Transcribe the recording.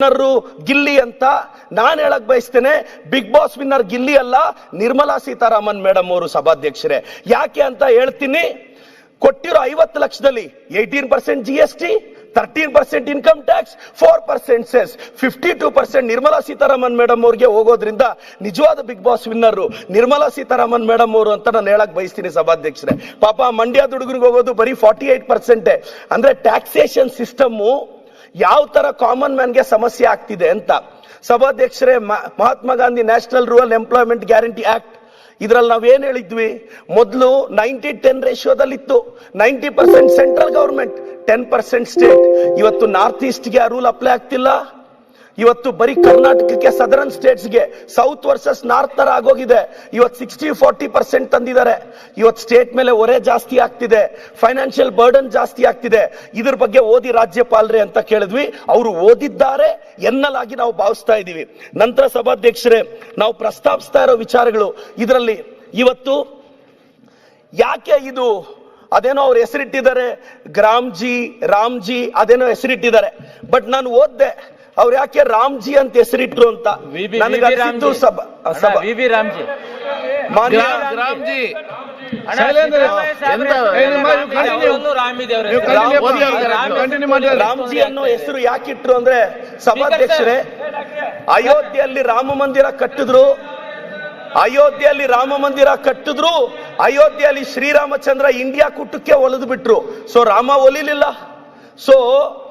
Winner Gilli ಅಂತ ನಾನು ಹೇಳಕ್ ಬಯಸ್ತೇನೆ. ಬಿಗ್ ಬಾಸ್ ವಿನ್ನರ್ ಗಿಲ್ಲಿ ಅಲ್ಲ, ನಿರ್ಮಲಾ ಸೀತಾರಾಮನ್ ಮೇಡಮ್ ಅವರು ಸಭಾಧ್ಯಕ್ಷರೇ. ಯಾಕೆ ಅಂತ ಹೇಳ್ತೀನಿ. ಕೊಟ್ಟಿರೋ ಐವತ್ತು ಲಕ್ಷದಲ್ಲಿ eighteen percent G S T thirteen percent income tax four percent cess fifty two percent Nirmala Sitharaman madam ಅವ್ರಿಗೆ ಹೋಗೋದ್ರಿಂದ ನಿಜವಾದ big boss winner Nirmala Sitharaman madam ಅವರು ಅಂತ ನಾನು ಹೇಳಕ್ ಬಯಸ್ತೀನಿ ಸಭಾಧ್ಯಕ್ಷರೇ. ಪಾಪ ಮಂಡ್ಯದ ಹುಡುಗರಿಗೆ ಹೋಗೋದು ಬರೀ ಫಾರ್ಟಿ ಏಟ್ ಪರ್ಸೆಂಟೇ ಅಂದ್ರೆ ಟ್ಯಾಕ್ಸೇಷನ್ ಸಿಸ್ಟಮ್ಮು ಯಾವ ತರ ಕಾಮನ್ ಮ್ಯಾನ್ಗೆ ಸಮಸ್ಯೆ ಆಗ್ತಿದೆ ಅಂತ. ಸಭಾಧ್ಯಕ್ಷರೇ Mahatma Gandhi national rural employment guarantee act ಇದ್ರಲ್ಲಿ ನಾವೇನು ಹೇಳಿದ್ವಿ? ಮೊದಲು ninety ten ರೇಷಿಯೋದಲ್ಲಿತ್ತು ninety percent central government ten percent state ಇವತ್ತು ನಾರ್ತ್ ಈಸ್ಟ್ಗೆ ಆ ರೂಲ್ ಅಪ್ಲೈ ಆಗ್ತಿಲ್ಲ. ಇವತ್ತು ಬರೀ ಕರ್ನಾಟಕಕ್ಕೆ ಸದರನ್ ಸ್ಟೇಟ್ಸ್ಗೆ ಸೌತ್ ವರ್ಸಸ್ ನಾರ್ತ್ ತರ ಆಗೋಗಿದೆ. ಇವತ್ತು ಸಿಕ್ಸ್ಟಿ ಫಾರ್ಟಿ ಪರ್ಸೆಂಟ್ ತಂದಿದ್ದಾರೆ. ಇವತ್ತು ಸ್ಟೇಟ್ ಮೇಲೆ ಹೊರೆ ಜಾಸ್ತಿ ಆಗ್ತಿದೆ. ಫೈನಾನ್ಷಿಯಲ್ ಬರ್ಡನ್ ಜಾಸ್ತಿ ಆಗ್ತಿದೆ. ಇದ್ರ ಬಗ್ಗೆ ಓದಿ ರಾಜ್ಯಪಾಲರೇ ಅಂತ ಕೇಳಿದ್ವಿ. ಅವರು ಓದಿದ್ದಾರೆ ಎನ್ನಲಾಗಿ ನಾವು ಭಾವಿಸ್ತಾ ಇದ್ದೀವಿ. ನಂತರ ಸಭಾಧ್ಯಕ್ಷರೇ, ನಾವು ಪ್ರಸ್ತಾಪಿಸ್ತಾ ಇರೋ ವಿಚಾರಗಳು. ಇದರಲ್ಲಿ ಇವತ್ತು ಯಾಕೆ ಇದು ಅದೇನೋ ಅವ್ರು ಹೆಸರಿಟ್ಟಿದ್ದಾರೆ? ಗ್ರಾಮ್ಜಿ, ರಾಮ್ಜಿ ಅದೇನೋ ಹೆಸರಿಟ್ಟಿದ್ದಾರೆ. ಬಟ್ ನಾನು ಓದ್ದೆ. ಅವ್ರು ಯಾಕೆ ರಾಮ್ಜಿ ಅಂತ ಹೆಸರಿಟ್ರು ಅಂತ? ವಿ ಸಭಾ ಸಭಾ ರಾಮ್ಜಿ. ಮಾನ್ಯ ರಾಮ್ಜಿ. ರಾಮ್ಜಿ ಅನ್ನೋ ಹೆಸರು ಯಾಕಿಟ್ರು ಅಂದ್ರೆ ಸಭಾಧ್ಯಕ್ಷರೇ ಅಯೋಧ್ಯೆಯಲ್ಲಿ ರಾಮ ಮಂದಿರ ಕಟ್ಟಿದ್ರು. ಅಯೋಧ್ಯೆಯಲ್ಲಿ ರಾಮ ಮಂದಿರ ಕಟ್ಟಿದ್ರು. ಅಯೋಧ್ಯೆಯಲ್ಲಿ ಶ್ರೀರಾಮಚಂದ್ರ ಇಂಡಿಯಾ ಕೂಟಕ್ಕೆ ಒಲಿದು ಬಿಟ್ರು ಸೊ ರಾಮ ಒಲಿಲಿಲ್ಲ. ಸೊ